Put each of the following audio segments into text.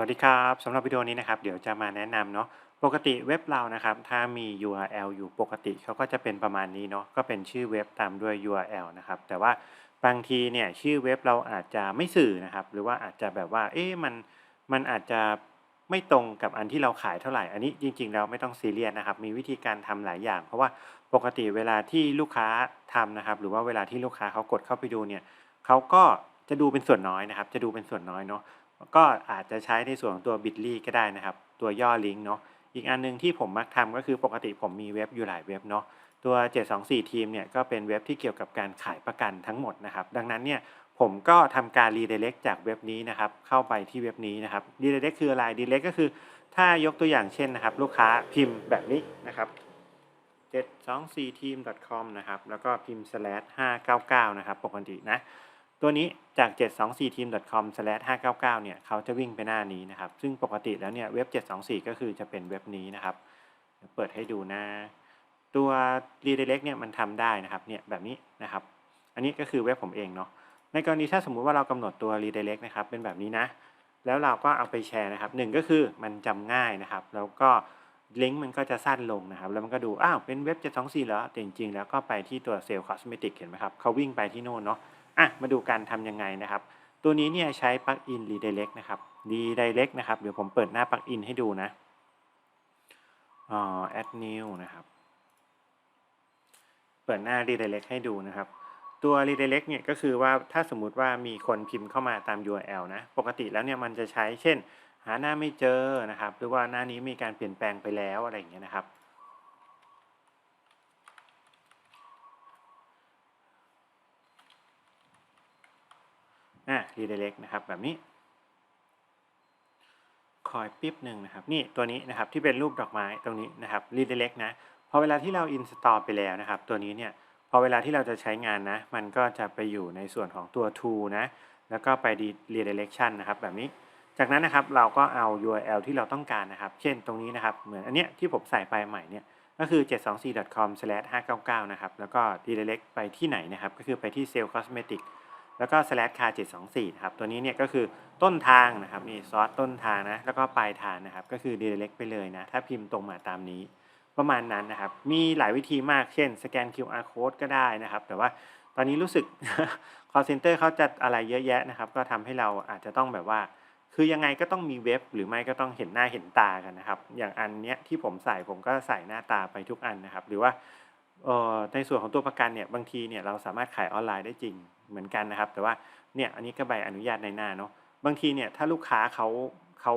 วัสดีครับสำหรับวิดีโอนี้นะครับเดี๋ยวจะมาแนะนำเนาะปกติเว็บเรานะครับ ถ้ามี URL อยู่ปกติเขาก็จะเป็นประมาณนี้เนาะก็เป็นชื่อเว็บตามด้วย URL นะครับ แต่ว่าบางทีเนี่ยชื่อเว็บเราอาจจะไม่สื่อนะครับ หรือว่าอาจจะแบบว่า เอ๊ะมันมันอาจจะไม่ตรงกับอันที่เราขายเท่าไหร่ อันนี้จริงๆแล้วไม่ต้องซีเรียสนะครับ มีวิธีการทำหลายอย่าง เพราะว่าปกติเวลาที่ลูกค้าทำนะครับ หรือว่าเวลาที่ลูกค้าเขากดเข้าไปดูเนี่ยเขาก็จะดูเป็นส่วนน้อยนะครับ จะดูเป็นส่วนน้อยเนาะ ก็อาจจะใช้ในส่วนของตัว bitly ก็ได้นะครับ ตัวย่อลิงก์เนาะอีกอันหนึงที่ผมมักทำก็คือปกติผมมีเว็บอยู่หลายเว็บเนาะตัว 724 ทีมเนี่ยก็เป็นเว็บที่เกี่ยวกับการขายประกันทั้งหมดนะครับ ดังนั้นเนี่ยผมก็ทำการ redirect จากเว็บนี้นะครับ เข้าไปที่เว็บนี้นะครับ redirect คืออะไร redirect ก็คือ ถ้ายกตัวอย่างเช่นนะครับ ลูกค้าพิมพ์แบบนี้นะครับ 724team.com นะครับ แล้วก็พิมพ์ slash 599 นะครับ ปกตินะ ตัวนี้จาก 724team.com/599 เนี่ยเขาจะวิ่งไปหน้านี้นะครับ ซึ่งปกติแล้วเนี่ยเว็บ 724 ก็คือจะเป็นเว็บนี้นะครับ เปิดให้ดูนะตัว redirect เนี่ยมันทำได้นะครับ เนี่ยแบบนี้นะครับ อันนี้ก็คือเว็บผมเองเนาะ ในกรณีถ้าสมมุติว่าเรากำหนดตัว redirect นะครับ เป็นแบบนี้นะ แล้วเราก็เอาไปแชร์นะครับหนึ่งก็คือมันจำง่ายนะครับ แล้วก็ลิงก์มันก็จะสั้นลงนะครับ แล้วมันก็ดู อ้าว เป็นเว็บ 724เหรอแต่จริงๆ แล้วก็ไปที่ตัว Sale Cosmetic เห็นไหมครับเขาวิ่งไปที่โน่นเนาะ อะมาดูการทำยังไงนะครับ ตัวนี้เนี่ยใช้ปลั๊กอิน redirect นะครับ redirect นะครับเดี๋ยวผมเปิดหน้าปลั๊กอินให้ดูนะอ่า add new นะครับ เปิดหน้า redirect ให้ดูนะครับ ตัว redirect เนี่ยก็คือว่าถ้าสมมติว่ามีคนพิมพ์เข้ามาตาม URL นะ ปกติแล้วเนี่ยมันจะใช้เช่น หาหน้าไม่เจอนะครับ หรือว่าหน้านี้มีการเปลี่ยนแปลงไปแล้วอะไรอย่างเงี้ยนะครับ redirect นะครับแบบนี้คอยปิ๊บหนึ่งนะครับนี่ตัวนี้นะครับที่เป็นรูปดอกไม้ตรงนี้นะครับ redirect นะพอเวลาที่เรา install ไปแล้วนะครับ ตัวนี้เนี่ยพอเวลาที่เราจะใช้งานนะมันก็จะไปอยู่ในส่วนของตัว tool นะแล้วก็ไป redirection นะครับแบบนี้จากนั้นนะครับเราก็เอา URL ที่เราต้องการนะครับ เช่นตรงนี้นะครับ เหมือนอันเนี้ยที่ผมใส่ไปใหม่เนี่ยก็คือ 724.com/599 นะครับ แล้วก็ redirect ไปที่ไหนนะครับ ก็คือไปที่ Sale Cosmetic แล้วก็ slash car 724นะครับตัวนี้เนี่ยก็คือต้นทางนะครับนี่ซอสต้นทางนะแล้วก็ปลายทางนะครับก็คือ direct ไปเลยนะถ้าพิมพ์ตรงมาตามนี้ ประมาณนั้นนะครับ มีหลายวิธีมากเช่นสแกน QR code ก็ได้นะครับ แต่ว่าตอนนี้รู้สึก call center เขาจะอะไรเยอะแยะนะครับ ก็ทำให้เราอาจจะต้องแบบว่า คือยังไงก็ต้องมีเว็บ หรือไม่ก็ต้องเห็นหน้าเห็นตากันนะครับ อย่างอันเนี้ยที่ผมใส่ผมก็ใส่หน้าตาไปทุกอันนะครับ หรือว่า เอ่อในส่วนของตัวประกันเนี่ยบางทีเนี่ยเราสามารถขายออนไลน์ได้จริงเหมือนกันนะครับ แต่ว่าเนี่ยอันนี้ก็ใบอนุญาตในหน้าเนาะบางทีเนี่ยถ้าลูกค้าเขาเขา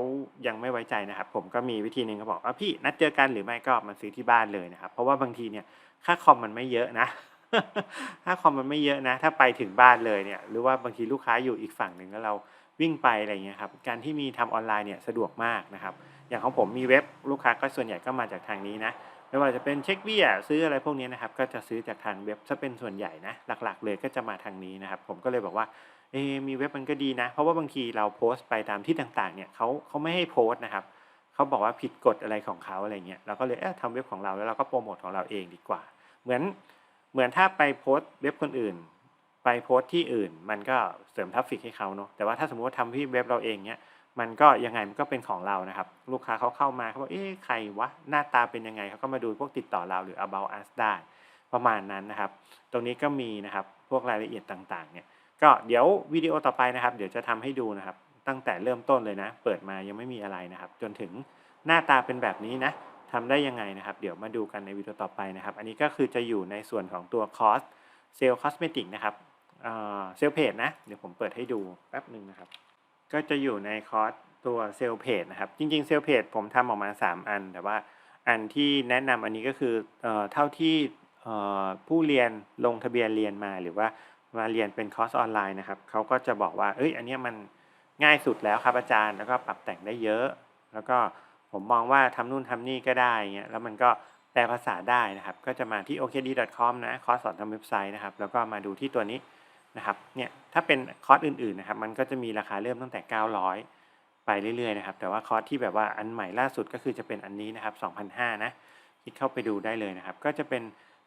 ยังไม่ไว้ใจนะครับ ผมก็มีวิธีหนึ่งเขาบอกว่าพี่นัดเจอกันหรือไม่ก็มาซื้อที่บ้านเลยนะครับ เพราะว่าบางทีเนี่ยค่าคอมมันไม่เยอะนะค่าคอมมันไม่เยอะนะ ถ้าไปถึงบ้านเลยเนี่ย หรือว่าบางทีลูกค้าอยู่อีกฝั่งหนึ่งแล้วเราวิ่งไปอะไรเงี้ยครับการที่มีทำออนไลน์เนี่ยสะดวกมากนะครับ อย่างของผมมีเว็บลูกค้าก็ส่วนใหญ่ก็มาจากทางนี้นะ ไม่ว่าจะเป็นเช็คเบี้ยซื้ออะไรพวกนี้นะครับ ก็จะซื้อจากทางเว็บซะเป็นส่วนใหญ่นะ หลักๆ เลยก็จะมาทางนี้นะครับ ผมก็เลยบอกว่าเออมีเว็บมันก็ดีนะ เพราะว่าบางทีเราโพสต์ไปตามที่ต่างๆเนี่ยเขาเขาไม่ให้โพสต์นะครับเขาบอกว่าผิดกฎอะไรของเขาอะไรเงี้ยเราก็เลยเออทำเว็บของเราแล้วเราก็โปรโมทของเราเองดีกว่า เหมือนเหมือนถ้าไปโพสต์เว็บคนอื่น ไปโพสต์ที่อื่น มันก็เสริมทราฟฟิกให้เขาเนาะแต่ว่าถ้าสมมติว่าทำที่เว็บเราเองเนี่ย มันก็ยังไงมันก็เป็นของเรานะครับ ลูกค้าเขาเข้ามาเขาบอกเอ๊ะใครวะหน้าตาเป็นยังไงเขาก็มาดูพวกติดต่อเราหรือ about us ได้ประมาณนั้นนะครับ ตรงนี้ก็มีนะครับพวกรายละเอียดต่างๆเนี่ยก็เดี๋ยววิดีโอต่อไปนะครับ เดี๋ยวจะทำให้ดูนะครับ ตั้งแต่เริ่มต้นเลยนะ เปิดมายังไม่มีอะไรนะครับ จนถึงหน้าตาเป็นแบบนี้นะทำได้ยังไงนะครับ เดี๋ยวมาดูกันในวิดีโอต่อไปนะครับ อันนี้ก็คือจะอยู่ในส่วนของตัวคอสเซลล์คอสเมติกนะครับเซลล์เพจนะ เดี๋ยวผมเปิดให้ดูแป๊บหนึ่งนะครับ ก็จะอยู่ในคอร์สตัวเซลล์เพจนะครับ จริงๆเซลล์เพจผมทำออกมา 3 อัน แต่ว่าอันที่แนะนำอันนี้ก็คือเอ่อเท่าที่เอ่อผู้เรียนลงทะเบียนเรียนมาหรือว่ามาเรียนเป็นคอร์สออนไลน์นะครับเขาก็จะบอกว่า เอ้ยอันเนี้ยมันง่ายสุดแล้วครับอาจารย์ แล้วก็ปรับแต่งได้เยอะ แล้วก็ผมมองว่าทำนู่นทำนี่ก็ได้เงี้ยแล้วมันก็แปลภาษาได้นะครับ ก็จะมาที่ okd.com นะคอร์สสอนทำเว็บไซต์นะครับ แล้วก็มาดูที่ตัวนี้ นะครับเนี่ยถ้าเป็นคอร์สอื่นๆนะครับมันก็จะมีราคาเริ่มตั้งแต่ 900 ไปเรื่อยๆนะครับแต่ว่าคอร์สที่แบบว่าอันใหม่ล่าสุดก็คือจะเป็นอันนี้นะครับ2,500นะคลิกเข้าไปดูได้เลยนะครับ ก็จะเป็น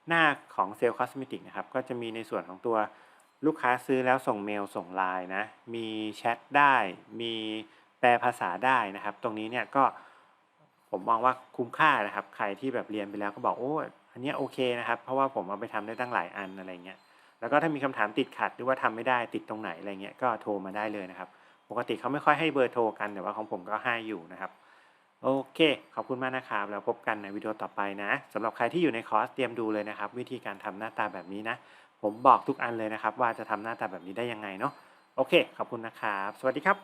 หน้าของเซลล์คอสเมติกนะครับก็จะมีในส่วนของตัวลูกค้าซื้อแล้วส่งเมลส่งไลน์นะมีแชทได้มีไปลภาษาได้นะครับ ตรงนี้เนี่ยก็ผมมองว่าคุ้มค่านะครับ ใครที่แบบเรียนไปแล้วก็บอกโอ้อันนี้โอเคนะครับ เพราะว่าผมเอาไปทำได้ตั้งหลายอันอะไรเงี้ย แล้วก็ถ้ามีคำถามติดขัดหรือว่าทำไม่ได้ติดตรงไหนอะไรเงี้ยก็โทรมาได้เลยนะครับ ปกติเขาไม่ค่อยให้เบอร์โทรกันแต่ว่าของผมก็ให้อยู่นะครับ โอเค ขอบคุณมากนะครับแล้วพบกันในวิดีโอต่อไปนะสำหรับใครที่อยู่ในคอร์สเตรียมดูเลยนะครับ วิธีการทำหน้าตาแบบนี้นะ ผมบอกทุกอันเลยนะครับ ว่าจะทำหน้าตาแบบนี้ได้ยังไงเนาะโอเค ขอบคุณนะครับ สวัสดีครับ